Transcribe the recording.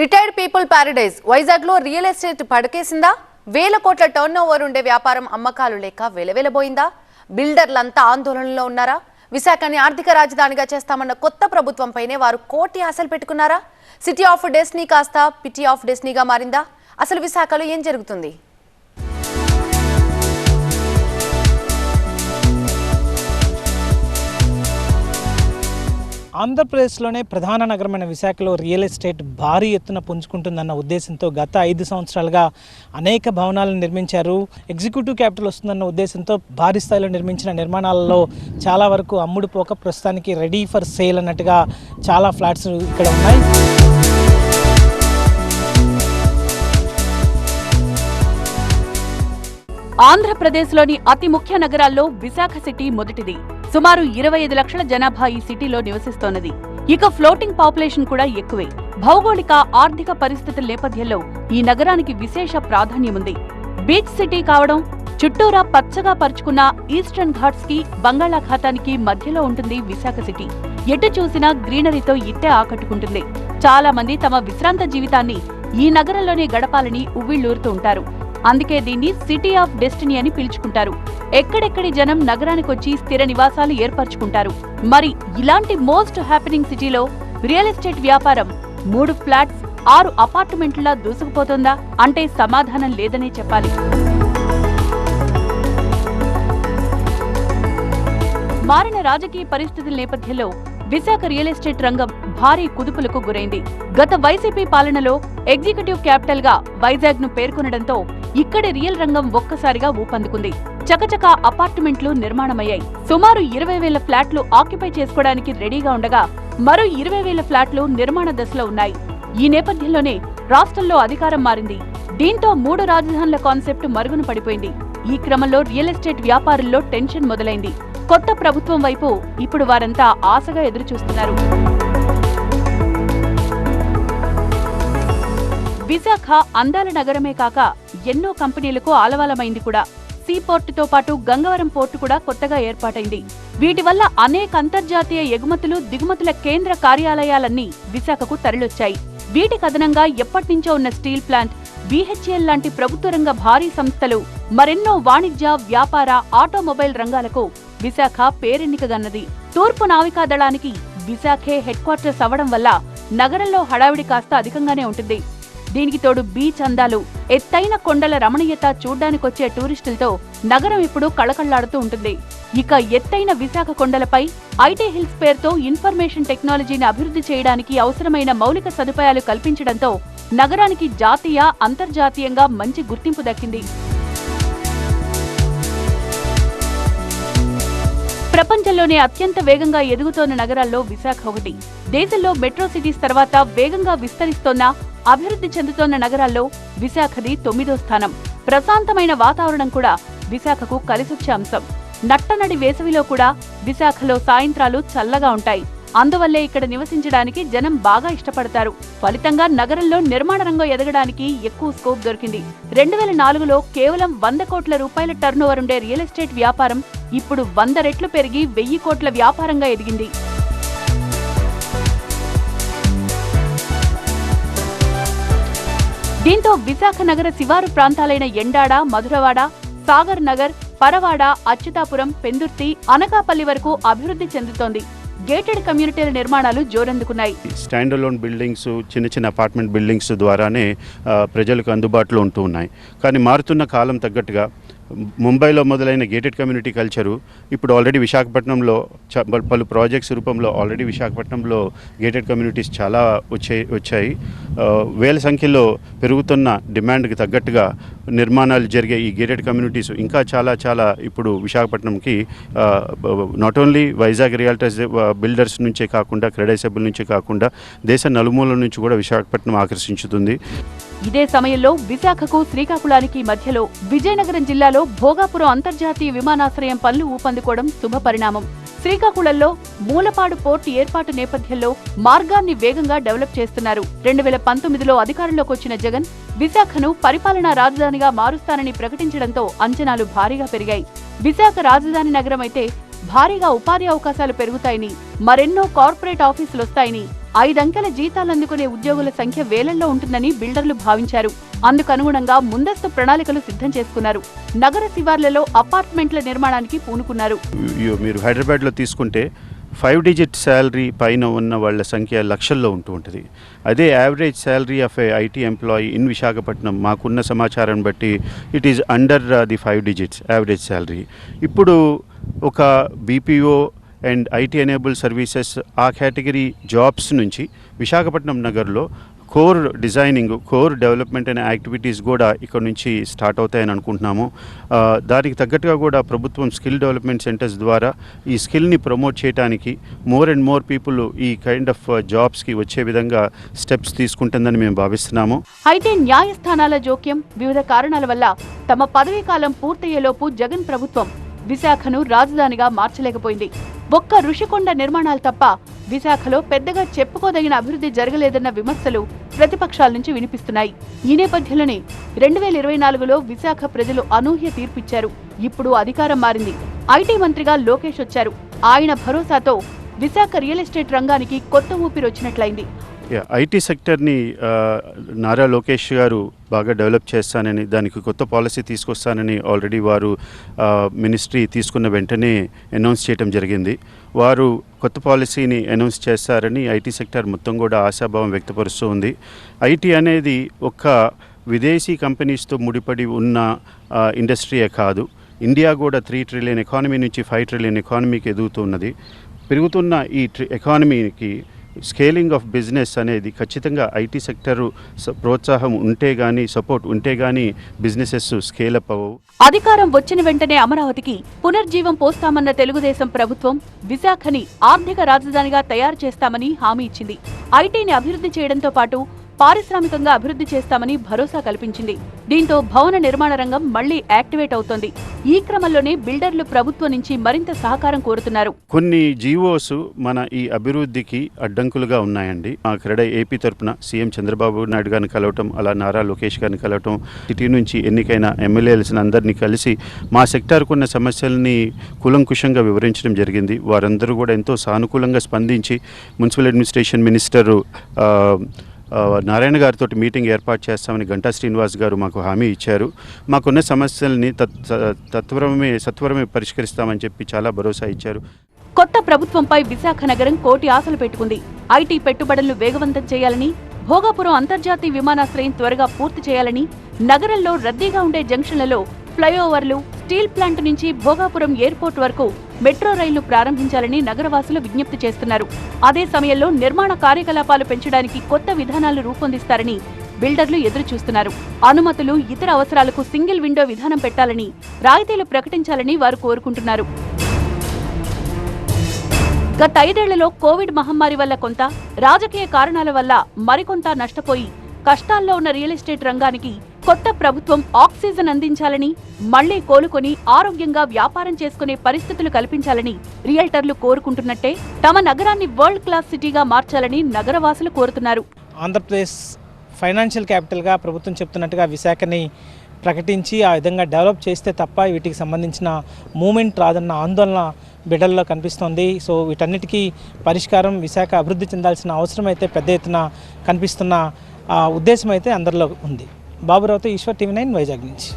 Retired people paradise. వైజాగ్లో real estate పడకేసిందా? వేల కోట్ల టర్న్ ఓవర్ ఉండే వ్యాపారం అమ్మకాలు లేక వెలవెలబోయిందా? బిల్డర్లంతా ఆందోళనలో ఉన్నారా? విశాఖని ఆర్థిక రాజధానిగా చేస్తామన్న కొత్త ప్రభుత్వంపైనే వారు కోటి ఆశలు పెట్టుకున్నారా? సిటీ ఆఫ్ డెస్నీ కాస్త పిటీ ఆఫ్ డెస్నీగా మారిందా? అసలు విశాఖలో ఏం జరుగుతుంది? ఆంధ్రప్రదేశ్లోనే ప్రధాన నగరమైన విశాఖలో రియల్ ఎస్టేట్ భారీ ఎత్తున పుంజుకుంటుందన్న ఉద్దేశంతో గత ఐదు సంవత్సరాలుగా అనేక భవనాలను నిర్మించారు. ఎగ్జిక్యూటివ్ క్యాపిటల్ వస్తుందన్న ఉద్దేశంతో భారీ స్థాయిలో నిర్మించిన నిర్మాణాలలో చాలా వరకు అమ్ముడు పోక ప్రస్తుతానికి రెడీ ఫర్ సేల్ అన్నట్టుగా చాలా ఫ్లాట్స్ ఇక్కడ ఉన్నాయి. ఆంధ్రప్రదేశ్లోని అతి ముఖ్య నగరాల్లో విశాఖ సిటీ మొదటిది. సుమారు ఇరవై ఐదు లక్షల జనాభా ఈ సిటీలో నివసిస్తోన్నది ఇక ఫ్లోటింగ్ పాపులేషన్ కూడా ఎక్కువే. భౌగోళిక ఆర్థిక పరిస్థితుల నేపథ్యంలో ఈ నగరానికి విశేష ప్రాధాన్యముంది. బీచ్ సిటీ కావడం చుట్టూరా పచ్చగా పరుచుకున్న ఈస్టర్న్ ఘాట్స్కి బంగాళాఖాతానికి మధ్యలో ఉంటుంది విశాఖ సిటీ. ఎటు చూసినా గ్రీనరీతో ఇట్టే ఆకట్టుకుంటుంది. చాలా మంది తమ విశ్రాంత జీవితాన్ని ఈ నగరంలోనే గడపాలని ఉవ్విళ్ళూరుతూ ఉంటారు. అందుకే దీన్ని సిటీ ఆఫ్ డెస్టినీ అని పిలుచుకుంటారు. ఎక్కడెక్కడి జనం నగరానికొచ్చి స్థిర నివాసాలు ఏర్పరచుకుంటారు. మరి ఇలాంటి మోస్ట్ హ్యాపెనింగ్ సిటీలో రియల్ ఎస్టేట్ వ్యాపారం మూడు ఫ్లాట్స్ ఆరు అపార్ట్మెంట్లా దూసుకుపోతుందా? అంటే సమాధానం లేదనే చెప్పాలి. మారిన రాజకీయ పరిస్థితుల నేపథ్యంలో విశాఖ రియల్ ఎస్టేట్ రంగం భారీ కుదుపులకు గురైంది. గత వైసీపీ పాలనలో ఎగ్జిక్యూటివ్ క్యాపిటల్గా వైజాగ్ను పేర్కొనడంతో ఇక్కడి రియల్ రంగం ఒక్కసారిగా ఊపందుకుంది. చకచక అపార్ట్మెంట్లు నిర్మాణమయ్యాయి. సుమారు ఇరవై వేల ఫ్లాట్లు ఆక్యుపై చేసుకోవడానికి రెడీగా ఉండగా మరో ఇరవై వేల ఫ్లాట్లు నిర్మాణ దశలో ఉన్నాయి. ఈ నేపథ్యంలోనే రాష్ట్రంలో అధికారం మారింది. దీంతో మూడు రాజధానుల కాన్సెప్ట్ మరుగున పడిపోయింది. ఈ క్రమంలో రియల్ ఎస్టేట్ వ్యాపారుల్లో టెన్షన్ మొదలైంది. కొత్త ప్రభుత్వం వైపు ఇప్పుడు వారంతా ఆశగా ఎదురుచూస్తున్నారు. విశాఖ అందాల నగరమే కాక ఎన్నో కంపెనీలకు ఆలవాలమైంది కూడా. సీ పోర్టుతో పాటు గంగవరం పోర్టు కూడా కొత్తగా ఏర్పాటైంది. వీటి వల్ల అనేక అంతర్జాతీయ ఎగుమతులు దిగుమతుల కేంద్ర కార్యాలయాలన్నీ విశాఖకు తరలొచ్చాయి. వీటి కథనంగా ఎప్పటినుంచో ఉన్న స్టీల్ ప్లాంట్ బీహెచ్ఎల్ లాంటి ప్రభుత్వ రంగ భారీ సంస్థలు మరెన్నో వాణిజ్య వ్యాపార ఆటోమొబైల్ రంగాలకు విశాఖ పేరెన్నికగన్నది. తూర్పు నావికా దళానికి విశాఖే హెడ్ క్వార్టర్స్ అవ్వడం వల్ల నగరంలో హడావిడి కాస్త అధికంగానే ఉంటుంది. దీనికి తోడు బీచ్ అందాలు ఎత్తైన కొండల రమణీయత చూడ్డానికొచ్చే టూరిస్టులతో నగరం ఇప్పుడు కళకళ్ళాడుతూ ఉంటుంది. ఇక ఎత్తైన విశాఖ కొండలపై ఐటీ హిల్స్ పేరుతో ఇన్ఫర్మేషన్ టెక్నాలజీని అభివృద్ధి చేయడానికి అవసరమైన మౌలిక సదుపాయాలు కల్పించడంతో నగరానికి జాతీయ అంతర్జాతీయంగా మంచి గుర్తింపు దక్కింది. ప్రపంచంలోనే అత్యంత వేగంగా ఎదుగుతోన్న నగరాల్లో విశాఖ ఒకటి. దేశంలో మెట్రో సిటీస్ తర్వాత వేగంగా విస్తరిస్తోన్న అభివృద్ధి చెందుతోన్న నగరాల్లో విశాఖది తొమ్మిదో స్థానం. ప్రశాంతమైన వాతావరణం కూడా విశాఖకు కలిసొచ్చే అంశం. నట్టనడి వేసవిలో కూడా విశాఖలో సాయంత్రాలు చల్లగా ఉంటాయి. అందువల్లే ఇక్కడ నివసించడానికి జనం బాగా ఇష్టపడతారు. ఫలితంగా నగరంలో నిర్మాణ రంగం ఎదగడానికి ఎక్కువ స్కోప్ దొరికింది. రెండు వేల నాలుగులో కేవలం వంద కోట్ల రూపాయల టర్నోవర్ ఉండే రియల్ ఎస్టేట్ వ్యాపారం ఇప్పుడు వంద రెట్లు పెరిగి వెయ్యి కోట్ల వ్యాపారంగా ఎదిగింది. దీంతో విశాఖ నగర శివారు ప్రాంతాలైన ఎండాడ మధురవాడ సాగర్ నగర్ పరవాడ అచ్యుతాపురం పెందుర్తి అనకాపల్లి వరకు అభివృద్ధి చెందుతోంది. గేటెడ్ కమ్యూనిటీల నిర్మాణాలు జోరందుకున్నాయి. స్టాండ్ అలోన్ బిల్డింగ్స్ చిన్న చిన్న అపార్ట్మెంట్ బిల్డింగ్స్ ద్వారానే ప్రజలకు అందుబాటులో ఉంటూ ఉన్నాయి. కానీ మారుతున్న కాలం తగ్గట్టుగా ముంబైలో మొదలైన గేటెడ్ కమ్యూనిటీ కల్చరు ఇప్పుడు ఆల్రెడీ విశాఖపట్నంలో చ- పలు- ప్రాజెక్ట్స్ రూపంలో ఆల్రెడీ విశాఖపట్నంలో గేటెడ్ కమ్యూనిటీస్ చాలా వచ్చాయి. వచ్చాయి వేల సంఖ్యలో పెరుగుతున్న డిమాండ్కి తగ్గట్టుగా నిర్మాణాలు జరిగే ఈ గేటెడ్ కమ్యూనిటీస్ ఇంకా చాలా చాలా ఇప్పుడు విశాఖపట్నంకి not only Vizag realtors builders నుంచే కాకుండా క్రెడైసబుల్ నుంచే కాకుండా దేశ నలుమూలల నుంచి కూడా విశాఖపట్నం ఆకర్షించుతుంది. ఇదే సమయంలో విశాఖకు శ్రీకాకుళానికి మధ్యలో విజయనగరం జిల్లాలో భోగాపురం అంతర్జాతీయ విమానాశ్రయం పనులు ఊపందుకోవడం శుభ పరిణామం శ్రీకాకుళంలో మూలపాడు పోర్టు ఏర్పాటు నేపథ్యంలో మార్గాన్ని వేగంగా డెవలప్ చేస్తున్నారు. రెండు వేల పంతొమ్మిదిలో అధికారంలోకి వచ్చిన జగన్ విశాఖను పరిపాలనా రాజధానిగా మారుస్తానని ప్రకటించడంతో అంచనాలు భారీగా పెరిగాయి. విశాఖ రాజధాని నగరం అయితే భారీగా ఉపాధి అవకాశాలు పెరుగుతాయని మరెన్నో కార్పొరేట్ ఆఫీసులొస్తాయని ఐదంకెల జీతాలందుకునే ఉద్యోగుల సంఖ్య వేలల్లో ఉంటుందని బిల్డర్లు భావించారు. అందుకనుగుణంగా ముందస్తు ప్రణాళికలు సిద్ధం చేసుకున్నారు. నగర శివార్లలో అపార్ట్మెంట్ల నిర్మాణానికి పూనుకున్నారు. మీరు హైదరాబాద్లో తీసుకుంటే ఫైవ్ డిజిట్ శాలరీ పైన ఉన్న వాళ్ళ సంఖ్య లక్షల్లో ఉంటూ ఉంటుంది. అదే average salary of a IT employee in Visakhapatnam మాకున్న సమాచారం బట్టి it is under the five digits average salary. ఇప్పుడు ఒక BPO and IT enable services ఆ కేటగిరీ జాబ్స్ నుంచి విశాఖపట్నం నగర్లో కోర్ డిజైనింగ్ కోర్ డెవలప్మెంట్ అనే యాక్టివిటీస్ కూడా ఇక్కడ నుంచి స్టార్ట్ అవుతాయని అనుకుంటున్నాము. దానికి తగ్గట్టుగా కూడా ప్రభుత్వం స్కిల్ డెవలప్మెంట్ సెంటర్స్ ద్వారా ఈ స్కిల్ని ప్రమోట్ చేయడానికి మోర్ అండ్ మోర్ పీపుల్ ఈ కైండ్ ఆఫ్ జాబ్స్కి వచ్చే విధంగా స్టెప్స్ తీసుకుంటుందని మేము భావిస్తున్నాము. అయితే న్యాయస్థానాల జోక్యం వివిధ కారణాల వల్ల తమ పదవీ కాలం పూర్తయ్యేలోపు జగన్ ప్రభుత్వం విశాఖను రాజధానిగా మార్చలేకపోయింది. ఒక్క ఋషికొండ నిర్మాణాలు తప్ప విశాఖలో పెద్దగా చెప్పుకోదగిన అభివృద్ధి జరగలేదన్న విమర్శలు ప్రతిపక్షాల నుంచి వినిపిస్తున్నాయి. ఈ నేపథ్యంలోనే రెండు వేల ఇరవై నాలుగులో విశాఖ ప్రజలు అనూహ్య తీర్పిచ్చారు. ఇప్పుడు అధికారం మారింది. ఐటీ మంత్రిగా లోకేష్ వచ్చారు. ఆయన భరోసాతో విశాఖ రియల్ ఎస్టేట్ రంగానికి కొత్త ఊపిరి వచ్చినట్లయింది. ఐటీ సెక్టర్ని నారా లోకేష్ గారు బాగా డెవలప్ చేస్తానని దానికి కొత్త పాలసీ తీసుకొస్తానని ఆల్రెడీ వారు మినిస్ట్రీ తీసుకున్న వెంటనే అనౌన్స్ చేయడం జరిగింది. వారు కొత్త పాలసీని అనౌన్స్ చేస్తారని ఐటీ సెక్టర్ మొత్తం కూడా ఆశాభావం వ్యక్తపరుస్తూ ఉంది. ఐటీ అనేది ఒక విదేశీ కంపెనీస్తో ముడిపడి ఉన్న ఇండస్ట్రీయే కాదు. ఇండియా కూడా త్రీ ట్రిలియన్ ఎకానమీ నుంచి ఫైవ్ ట్రిలియన్ ఎకానమీకి ఎదుగుతున్నది పెరుగుతున్న ఈ ట్రి ఎకానమీకి స్కేలింగ్ ఆఫ్ బిజినెస్ అనేది ఖచ్చితంగా ఐటీ సెక్టరు ప్రోత్సాహం ఉంటే కానీ సపోర్ట్ ఉంటే కానీ బిజినెసెస్ స్కేల్ అప్ అవ్వవు. అధికారం వచ్చిన వెంటనే అమరావతికి పునర్జీవం పోస్తామన్న తెలుగుదేశం ప్రభుత్వం విశాఖని ఆర్థిక రాజధానిగా తయారు చేస్తామని హామీ ఇచ్చింది. ఐటీని అభివృద్ధి చేయడంతో పాటు పారిశ్రామికంగా అభివృద్ధి చేస్తామని భరోసా కల్పించింది. దీంతో భవన నిర్మాణ రంగం మళ్ళీ యాక్టివేట్ అవుతోంది. ఈ క్రమంలోనే బిల్డర్లు ప్రభుత్వం నుంచి మరింత సహకారం కోరుతున్నారు. కొన్ని జీవోస్ మన ఈ అభివృద్ధికి అడ్డంకులుగా ఉన్నాయండి. మా క్రీడ ఏపీ తరపున సీఎం చంద్రబాబు నాయుడు గారిని కలవటం అలా నారా లోకేష్ గారిని కలవటం సిటీ నుంచి ఎన్నికైన ఎమ్మెల్యేలని అందరినీ కలిసి మా సెక్టార్కు ఉన్న సమస్యల్ని కూలంకుషంగా వివరించడం జరిగింది. వారందరూ కూడా ఎంతో సానుకూలంగా స్పందించి మున్సిపల్ అడ్మినిస్ట్రేషన్ మినిస్టరు నారాయణ గారితో మీటింగ్ ఏర్పాటు చేస్తామని గంటా శ్రీనివాస్ గారు మాకు హామీ ఇచ్చారు. మాకున్న సమస్యల్ని తత్ తత్వరమే సత్వరమే పరిష్కరిస్తామని చెప్పి చాలా భరోసా ఇచ్చారు. కొత్త ప్రభుత్వంపై విశాఖ నగరం కోటి ఆశలు పెట్టుకుంది. ఐటీ పెట్టుబడులు వేగవంతం చేయాలని భోగాపురం అంతర్జాతీయ విమానాశ్రయం త్వరగా పూర్తి చేయాలని నగరంలో రద్దీగా ఉండే జంక్షన్లలో ఫ్లైఓవర్లు స్టీల్ ప్లాంట్ నుంచి భోగాపురం ఎయిర్పోర్ట్ వరకు మెట్రో రైళ్ళు ప్రారంభించాలని నగరవాసులు విజ్ఞప్తి చేస్తున్నారు. అదే సమయంలో నిర్మాణ కార్యకలాపాలు పెంచడానికి కొత్త విధానాలు రూపొందిస్తారని బిల్డర్లు ఎదురు చూస్తున్నారు అనుమతులు ఇతర అవసరాలకు సింగిల్ విండో విధానం పెట్టాలని రాయితీలు ప్రకటించాలని వారు కోరుకుంటున్నారు. గత ఐదేళ్ళలో కోవిడ్ మహమ్మారి వల్ల కొంత రాజకీయ కారణాల వల్ల మరికొంత నష్టపోయి కష్టాల్లో ఉన్న రియల్ ఎస్టేట్ రంగానికి కొత్త ప్రభుత్వం ఆక్సిజన్ అందించాలని మళ్ళీ కోలుకొని ఆరోగ్యంగా వ్యాపారం చేసుకునే పరిస్థితులు కల్పించాలని రియల్టర్లు కోరుకుంటున్నట్టే తమ నగరాన్ని వరల్డ్ క్లాస్ సిటీగా మార్చాలని నగరవాసులు కోరుతున్నారు. ఆంధ్రప్రదేశ్ ఫైనాన్షియల్ క్యాపిటల్గా ప్రభుత్వం చెప్తున్నట్టుగా విశాఖని ప్రకటించి ఆ విధంగా డెవలప్ చేస్తే తప్ప వీటికి సంబంధించిన మూమెంట్ రాదన్న ఆందోళన బిడ్డల్లో కనిపిస్తోంది. సో వీటన్నిటికీ పరిష్కారం విశాఖ అభివృద్ధి చెందాల్సిన అవసరం అయితే పెద్ద ఎత్తున కనిపిస్తున్న ఉద్దేశం అయితే అందరిలో ఉంది. బాబురావుతో ఈశ్వర్ టీవీ నైన్ వైజాగ్ నుంచి